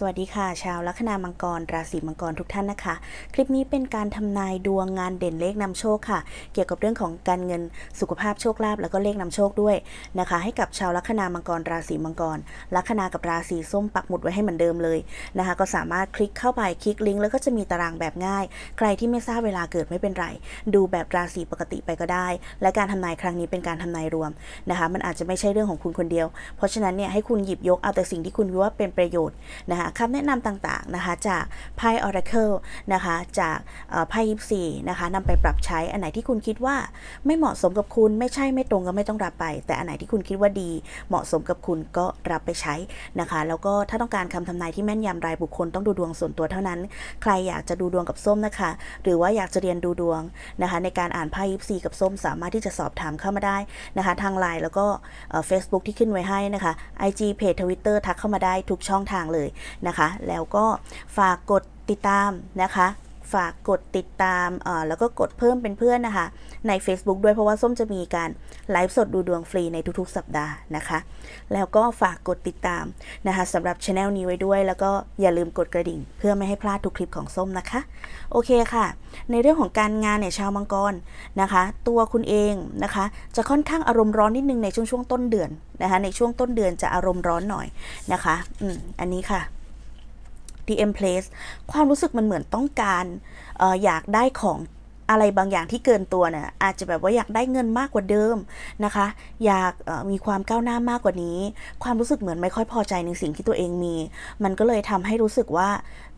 สวัสดีค่ะ ชาวลัคนามังกร ราศีมังกรทุกท่านนะคะ คลิปนี้เป็นการทำนายดวงงานเด่นเลขนำโชคค่ะ เกี่ยวกับเรื่องของการเงินสุขภาพโชคลาภแล้วก็เลขนำโชคด้วยนะคะ ให้กับชาวลัคนามังกร ราศีมังกร ลัคนากับราศีส้มปักหมุดไว้ให้เหมือนเดิมเลยนะคะ ก็สามารถคลิกเข้าไปคลิกลิงก์แล้วก็จะมีตารางแบบง่าย ใครที่ไม่ทราบเวลาเกิดไม่เป็นไร ดูแบบราศีปกติไปก็ได้ และการทำนายครั้งนี้เป็นการทำนายรวมนะคะ มันอาจจะไม่ใช่เรื่องของคุณคนเดียว เพราะฉะนั้นเนี่ยให้คุณหยิบยกเอาแต่สิ่งที่คุณว่าเป็นประโยชน์นะคะคำแนะนำต่างๆนะคะจากไพ่ Oracle นะคะจากไพ่ยิปซีนะคะนำไปปรับใช้อันไหนที่คุณคิดว่าไม่เหมาะสมกับคุณไม่ใช่ไม่ตรงก็ไม่ต้องรับไป แต่อันไหนที่คุณคิดว่าดี เหมาะสมกับคุณก็รับไปใช้นะคะ แล้วก็ถ้าต้องการคำทำนายที่แม่นยำรายบุคคลต้องดูดวงส่วนตัวเท่านั้น ใครอยากจะดูดวงกับส้มนะคะ หรือว่าอยากจะเรียนดูดวงนะคะในการอ่านไพ่ยิปซีกับส้ม สามารถที่จะสอบถามเข้ามาได้นะคะ ทางไลน์แล้วก็เฟซบุ๊กที่ขึ้นไว้ให้นะคะ IG เพจ Twitter ทักเข้ามาได้ทุกช่องทางเลยนะคะ แล้วก็ฝากกดติดตามนะคะ ฝากกดติดตามแล้วก็กดเพิ่มเป็นเพื่อนนะคะ ใน Facebook ด้วยเพราะว่าส้มจะมีการไลฟ์สดดูดวงฟรีในทุกๆ สัปดาห์นะคะ แล้วก็ฝากกดติดตามนะคะสำหรับช anel นี้ไว้ด้วย แล้วก็อย่าลืมกดกระดิ่ง เพื่อไม่ให้พลาดทุกคลิปของส้มนะคะ โอเคค่ะ ในเรื่องของการงานเนี่ยชาวมังกรนะคะ ตัวคุณเองนะคะ จะค่อนข้างอารมณ์ร้อนนิดนึงในช่วงช่วงต้นเดือนนะคะ ในช่วงต้นเดือนจะอารมณ์ร้อนหน่อยนะคะ อืมอันนี้ค่ะ DM Place ความรู้สึกมันเหมือนต้องการอออยากได้ของอะไรบางอย่างที่เกินตัวเนี่ยอาจจะแบบว่าอยากได้เงินมากกว่าเดิมนะคะ อยากมีความก้าวหน้ามากกว่านี้ ความรู้สึกเหมือนไม่ค่อยพอใจในสิ่งที่ตัวเองมี มันก็เลยทำให้รู้สึกว่า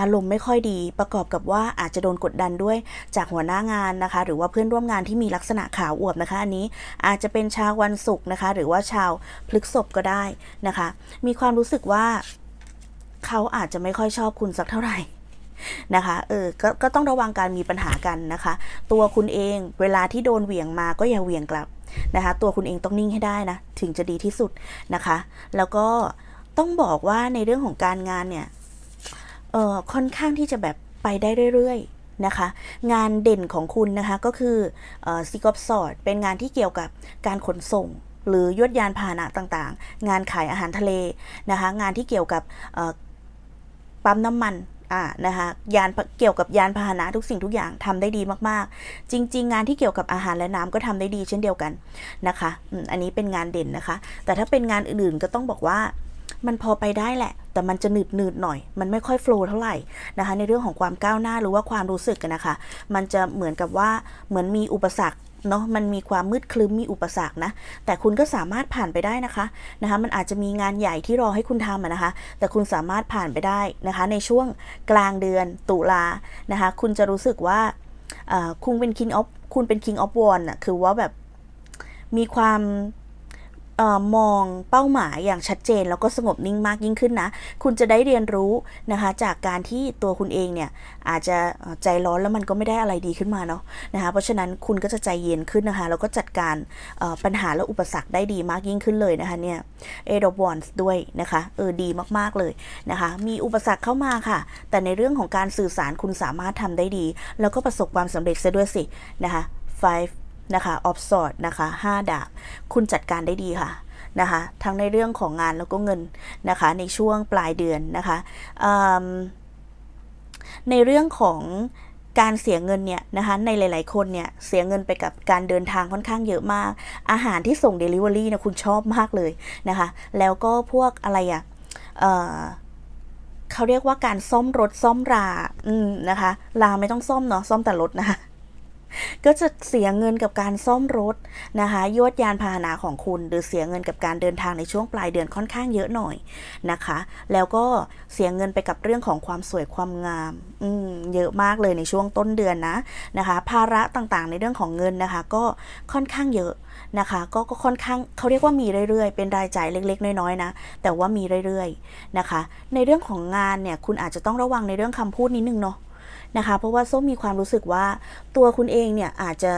อารมณ์ไม่ค่อยดี ประกอบกับว่าอาจจะโดนกดดันด้วยจากหัวหน้างานนะคะ หรือว่าเพื่อนร่วมงานที่มีลักษณะขาวอวบนะคะ อันนี้อาจจะเป็นชาววันศุกร์นะคะ หรือว่าชาวพฤกษภก็ได้นะคะ มีความรู้สึกว่า เขาอาจจะไม่ค่อยชอบคุณสักเท่าไหร่นะคะ เออก็ก็ต้องระวังการมีปัญหากันนะคะ ตัวคุณเองเวลาที่โดนเหวี่ยงมาก็อย่าเหวี่ยงกลับนะคะ ตัวคุณเองต้องนิ่งให้ได้นะ ถึงจะดีที่สุดนะคะ แล้วก็ต้องบอกว่าในเรื่องของการงานเนี่ย เออค่อนข้างที่จะแบบไปได้เรื่อยๆนะคะ งานเด่นของคุณนะคะก็คือเอ่อซิกอฟสอดเป็นงานที่เกี่ยวกับการขนส่งหรือยวดยานพาหนะต่างๆ งานขายอาหารทะเลนะคะ งานที่เกี่ยวกับเอ่อ ปั๊มน้ำมันอ่านะคะยานเกี่ยวกับยานพาหนะทุกสิ่งทุกอย่างทำได้ดีมากๆ จริง ๆ งานที่เกี่ยวกับอาหารและน้ำก็ทำได้ดีเช่นเดียวกันนะคะอันนี้เป็นงานเด่นนะคะ แต่ถ้าเป็นงานอื่นๆก็ต้องบอกว่ามันพอไปได้แหละ แต่มันจะหนืดหนืดหน่อย มันไม่ค่อยโฟล์เท่าไหร่นะคะ ในเรื่องของความก้าวหน้าหรือว่าความรู้สึกกันนะคะ มันจะเหมือนกับว่าเหมือนมีอุปสรรค เนาะมันมีความมืดคลึ้มมีอุปสรรคนะ แต่คุณก็สามารถผ่านไปได้นะคะนะคะมันอาจจะมีงานใหญ่ที่รอให้คุณทำอะนะคะ แต่คุณสามารถผ่านไปได้นะคะ ในช่วงกลางเดือนตุลานะคะ คุณจะรู้สึกว่าคุณเป็น king of คุณเป็น king of w a n อะคือว่าแบบมีความ มองเป้าหมายอย่างชัดเจน แล้วก็สงบนิ่งมากยิ่งขึ้นนะ คุณจะได้เรียนรู้นะคะ จากการที่ตัวคุณเองเนี่ยอาจจะใจร้อนแล้วมันก็ไม่ได้อะไรดีขึ้นมาเนาะนะคะ เพราะฉะนั้นคุณก็จะใจเย็นขึ้นนะคะ แล้วก็จัดการปัญหาและอุปสรรคได้ดีมากยิ่งขึ้นเลยนะคะเนี่ยเอดอบอนด้วยนะคะเออดีมากๆเลยนะคะ มีอุปสรรคเข้ามาค่ะ แต่ในเรื่องของการสื่อสารคุณสามารถทำได้ดี แล้วก็ประสบความสำเร็จซะด้วยสินะคะ five นะคะ of sword นะคะ5ดาบ คุณจัดการได้ดีค่ะนะคะทั้งในเรื่องของงานแล้วก็เงินนะคะในช่วงปลายเดือนนะคะในเรื่องของการเสียเงินเนี่ยนะคะในหลาย ๆ คนเนี่ยเสียเงินไปกับการเดินทางค่อนข้างเยอะมาก อาหารที่ส่ง Delivery นะคุณชอบมากเลยนะคะแล้วก็พวกอะไรอะเอ่อเขาเรียกว่าการซ่อมรถซ่อมราอืมนะคะราไม่ต้องซ่อมเนาะซ่อมแต่รถนะคะ ก็จะเสียเงินกับการซ่อมรถนะคะยวดยานพาหนะของคุณ หรือเสียเงินกับการเดินทางในช่วงปลายเดือนค่อนข้างเยอะหน่อยนะคะ แล้วก็เสียเงินไปกับเรื่องของความสวยความงามอืมเยอะมากเลยในช่วงต้นเดือนนะนะคะ ภาระต่างๆ ในเรื่องของเงินนะคะ ก็ค่อนข้างเยอะนะคะก็ก็ค่อนข้างเขาเรียกว่ามีเรื่อยๆ เป็นรายจ่ายเล็กๆ น้อยๆนะ แต่ว่ามีเรื่อยๆนะคะ ในเรื่องของงานเนี่ยคุณอาจจะต้องระวังในเรื่องคำพูดนิดนึงเนาะ นะคะ เพราะว่าส้มมีความรู้สึกว่าตัวคุณเองเนี่ยอาจจะ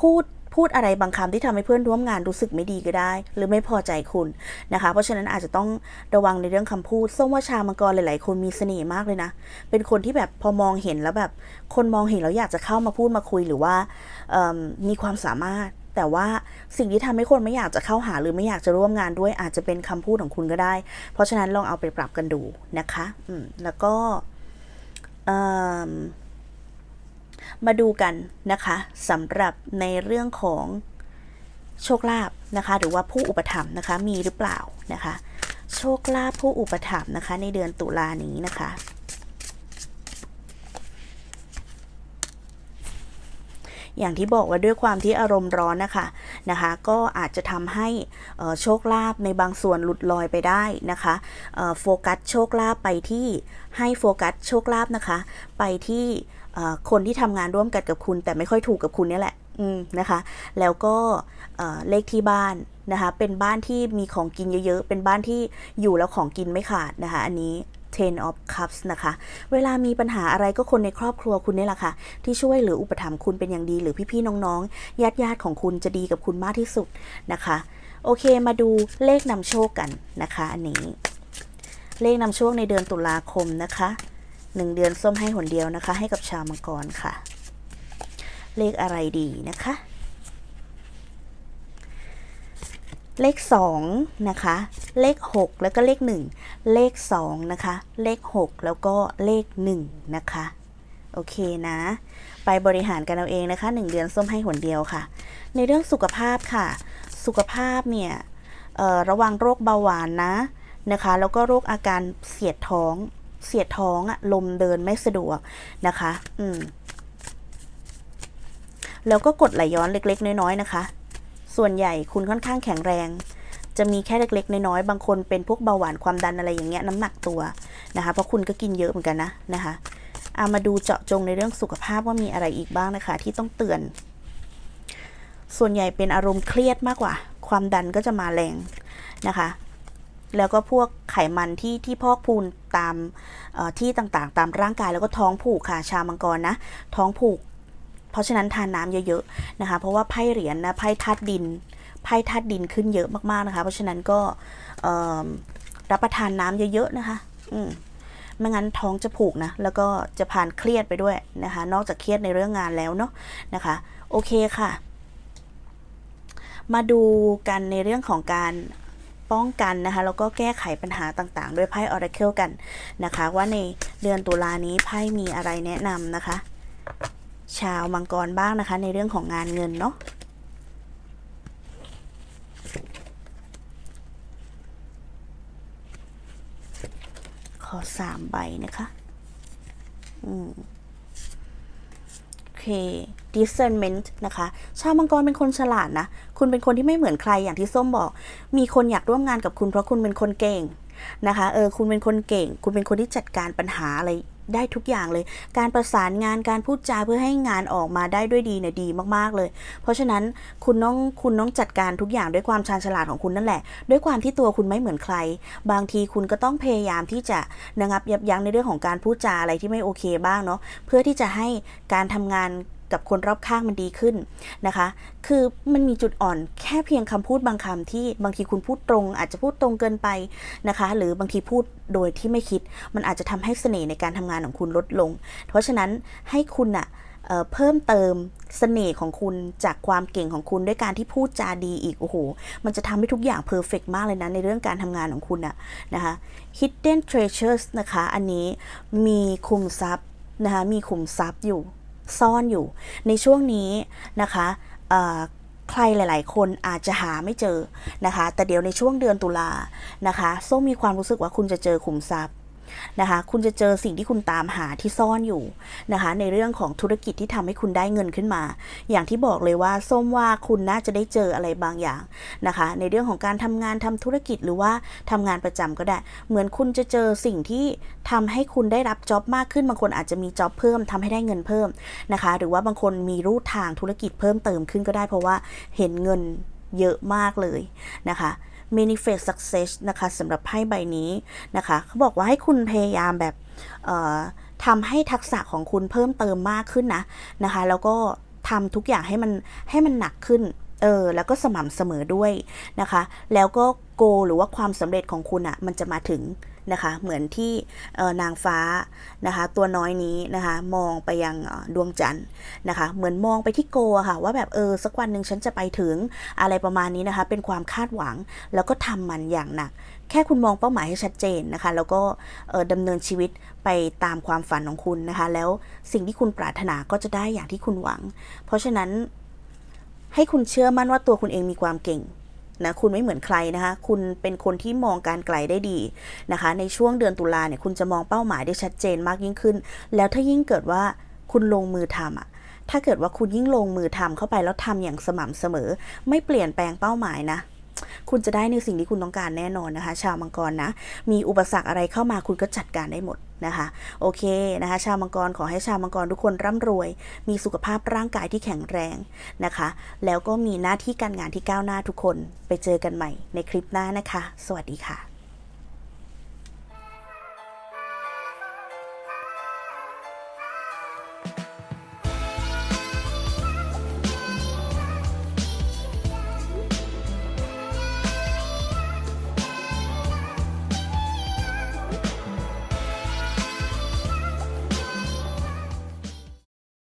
พูดพูดอะไรบางคำที่ทำให้เพื่อนร่วมงานรู้สึกไม่ดีก็ได้ หรือไม่พอใจคุณนะคะ เพราะฉะนั้นอาจจะต้องระวังในเรื่องคำพูดส้มว่าชาวมังกรหลาย ๆ คนมีเสน่ห์มากเลยนะ เป็นคนที่แบบพอมองเห็นแล้วแบบ คนมองเห็นแล้วอยากจะเข้ามาพูดมาคุยหรือว่ามมีความสามารถ แต่ว่าสิ่งที่ทำให้คนไม่อยากจะเข้าหาหรือไม่อยากจะร่วมงานด้วยอาจจะเป็นคำพูดของคุณก็ได้ เพราะฉะนั้นลองเอาไปปรับกันดูนะคะอืมแล้วก็ มมาดูกันนะคะสำหรับในเรื่องของโชคลาภนะคะ หรือว่าผู้อุปถัมภ์นะคะมีหรือเปล่านะคะ โชคลาภผู้อุปถัมภ์นะคะ ในเดือนตุลานี้นะคะ อย่างที่บอกว่าด้วยความที่อารมณ์ร้อนนะคะ นะคะ ก็อาจจะทำให้โชคลาภในบางส่วนหลุดลอยไปได้นะคะโฟกัสโชคลาภไปที่ให้โฟกัสโชคลาภนะคะ ไปที่คนที่ทำงานร่วมกันกับคุณ แต่ไม่ค่อยถูกกับคุณนี่แหละอืมนะคะ แล้วก็เลขที่บ้านนะคะ เป็นบ้านที่มีของกินเยอะๆ เป็นบ้านที่อยู่แล้วของกินไม่ขาดนะคะ อันนี้ Ten of Cups นะคะ เวลามีปัญหาอะไรก็คนในครอบครัวคุณนี่แหละค่ะ ที่ช่วยหรืออุปถัมภ์คุณเป็นอย่างดีหรือพี่ๆน้องๆญาติๆของคุณจะดีกับคุณมากที่สุดนะคะ โอเคมาดูเลขนำโชคกันนะคะ อันนี้ เลขนำโชคในเดือนตุลาคมนะคะหนึ่งเดือนส้มให้หนเดียวนะคะ ให้กับชาวมังกรค่ะ เลขอะไรดีนะคะ เลข2นะคะ เลข 6 แล้วก็เลข 1 เลข2นะคะ เลข 6 แล้วก็เลข 1 นะคะ โอเคนะ ไปบริหารกันเอาเองนะคะ 1 เดือนส้มให้หนเดียวค่ะ ในเรื่องสุขภาพค่ะ สุขภาพเนี่ยระวังโรคเบาหวานนะนะคะ แล้วก็โรคอาการเสียดท้อง เสียดท้องอะลมเดินไม่สะดวกนะคะ อืมแล้วก็กดไหลย้อนเล็ก ๆ น้อย ๆ นะคะ ส่วนใหญ่คุณค่อนข้างแข็งแรง จะมีแค่เล็กๆ น้อยๆ บางคนเป็นพวกเบาหวานความดันอะไรอย่างเงี้ยน้ำหนักตัวนะคะ เพราะคุณก็กินเยอะเหมือนกันนะนะคะเอามาดูเจาะจงในเรื่องสุขภาพว่ามีอะไรอีกบ้างนะคะ ที่ต้องเตือน ส่วนใหญ่เป็นอารมณ์เครียดมากกว่า ความดันก็จะมาแรงนะคะ แล้วก็พวกไขมันที่ที่พอกพูนตามที่ต่างๆ ตามร่างกายแล้วก็ท้องผูกค่ะชามังกรนะ ท้องผูก เพราะฉะนั้นทานน้ำเยอะๆนะคะ เพราะว่าไพ่เหรียญนะไพ่ธาตุดินไพ่ธาตุดินขึ้นเยอะมากๆนะคะ เพราะฉะนั้นก็รับประทานน้ำเยอะๆนะคะ อืมไม่งั้นท้องจะผูกนะ แล้วก็จะผ่านเครียดไปด้วยนะคะ นอกจากเครียดในเรื่องงานแล้วเนาะนะคะ โอเคค่ะ มาดูกันในเรื่องของการป้องกันนะคะแล้วก็แก้ไขปัญหาต่างๆ ด้วยไพ่ Oracle กันนะคะ ว่าในเดือนตุลานี้ไพ่มีอะไรแนะนำนะคะ ชาวมังกรบ้างนะคะ ในเรื่องของงานเงินเนาะขอสามใบนะคะ อืมโอเค discernment นะคะ ชาวมังกรเป็นคนฉลาดนะ คุณเป็นคนที่ไม่เหมือนใครอย่างที่ส้มบอก มีคนอยากร่วมงานกับคุณเพราะคุณเป็นคนเก่ง นะคะ เออ คุณเป็นคนเก่ง คุณเป็นคนที่จัดการปัญหาอะไรได้ทุกอย่างเลย การประสานงาน การพูดจาเพื่อให้งานออกมาได้ด้วยดีเนี่ยดีมากๆเลย เพราะฉะนั้นคุณต้องคุณต้องจัดการทุกอย่างด้วยความชาญฉลาดของคุณนั่นแหละ ด้วยความที่ตัวคุณไม่เหมือนใคร บางทีคุณก็ต้องพยายามที่จะระงับยับยั้งในเรื่องของการพูดจาอะไรที่ไม่โอเคบ้างเนาะ เพื่อที่จะให้การทำงาน กับคนรอบข้างมันดีขึ้นนะคะ คือมันมีจุดอ่อนแค่เพียงคำพูดบางคำที่บางทีคุณพูดตรง อาจจะพูดตรงเกินไปนะคะ หรือบางทีพูดโดยที่ไม่คิด มันอาจจะทำให้เสน่ห์ในการทำงานของคุณลดลง เพราะฉะนั้นให้คุณอะเอ่อเพิ่มเติมเสน่ห์ของคุณจากความเก่งของคุณด้วยการที่พูดจาดีอีกโอ้โห มันจะทำให้ทุกอย่างเพอร์เฟกมากเลยนะ ในเรื่องการทำงานของคุณอะนะคะ hidden treasures นะคะ อันนี้มีคุมทรัพย์นะคะ มีคุมทรัพย์อยู่ ซ่อนอยู่ ในช่วงนี้นะคะใครหลาย ๆ คนอาจจะหาไม่เจอนะคะ แต่เดี๋ยวในช่วงเดือนตุลานะคะส้มมีความรู้สึกว่าคุณจะเจอขุมทรัพย์ นะคะ คุณจะเจอสิ่งที่คุณตามหาที่ซ่อนอยู่นะคะ ในเรื่องของธุรกิจที่ทำให้คุณได้เงินขึ้นมา อย่างที่บอกเลยว่าส้มว่าคุณน่าจะได้เจออะไรบางอย่างนะคะ ในเรื่องของการทำงานทำธุรกิจหรือว่าทำงานประจำก็ได้ เหมือนคุณจะเจอสิ่งที่ทำให้คุณได้รับจ็อบมากขึ้นบางคนอาจจะมีจ็อบเพิ่มทำให้ได้เงินเพิ่มนะคะ หรือว่าบางคนมีรูททางธุรกิจเพิ่มเติมขึ้นก็ได้ เพราะว่าเห็นเงินเยอะมากเลยนะคะ manifest success นะคะสำหรับไพ่ใบนี้นะคะเขาบอกว่าให้คุณพยายามแบบเอ่อทำให้ทักษะของคุณเพิ่มเติมมากขึ้นนะนะคะ แล้วก็ทำทุกอย่างให้มันให้มันหนักขึ้นเออแล้วก็สม่ำเสมอด้วยนะคะ แล้วก็โกหรือว่าความสำเร็จของคุณอะ่ะมันจะมาถึง นะคะ เหมือนที่นางฟ้านะคะ ตัวน้อยนี้นะคะ มองไปยังดวงจันทร์นะคะ เหมือนมองไปที่โกะค่ะ ว่าแบบเออสักวันหนึ่งฉันจะไปถึงอะไรประมาณนี้นะคะ เป็นความคาดหวังแล้วก็ทำมันอย่างหนัก แค่คุณมองเป้าหมายให้ชัดเจนนะคะ แล้วก็เอ่อดำเนินชีวิตไปตามความฝันของคุณนะคะ แล้วสิ่งที่คุณปรารถนาก็จะได้อย่างที่คุณหวัง เพราะฉะนั้นให้คุณเชื่อมั่นว่าตัวคุณเองมีความเก่ง นะคุณไม่เหมือนใครนะคะ คุณเป็นคนที่มองการไกลได้ดีนะคะ ในช่วงเดือนตุลาเนี่ยคุณจะมองเป้าหมายได้ชัดเจนมากยิ่งขึ้น แล้วถ้ายิ่งเกิดว่าคุณลงมือทำอะถ้าเกิดว่าคุณยิ่งลงมือทำเข้าไปแล้วทำอย่างสม่ำเสมอ ไม่เปลี่ยนแปลงเป้าหมายนะ คุณจะได้ในสิ่งที่คุณต้องการแน่นอนนะคะ ชาวมังกรนะ มีอุปสรรคอะไรเข้ามาคุณก็จัดการได้หมดนะคะ โอเคนะคะ ชาวมังกรขอให้ชาวมังกรทุกคนร่ำรวย มีสุขภาพร่างกายที่แข็งแรงนะคะ แล้วก็มีหน้าที่การงานที่ก้าวหน้าทุกคน ไปเจอกันใหม่ในคลิปหน้านะคะ สวัสดีค่ะ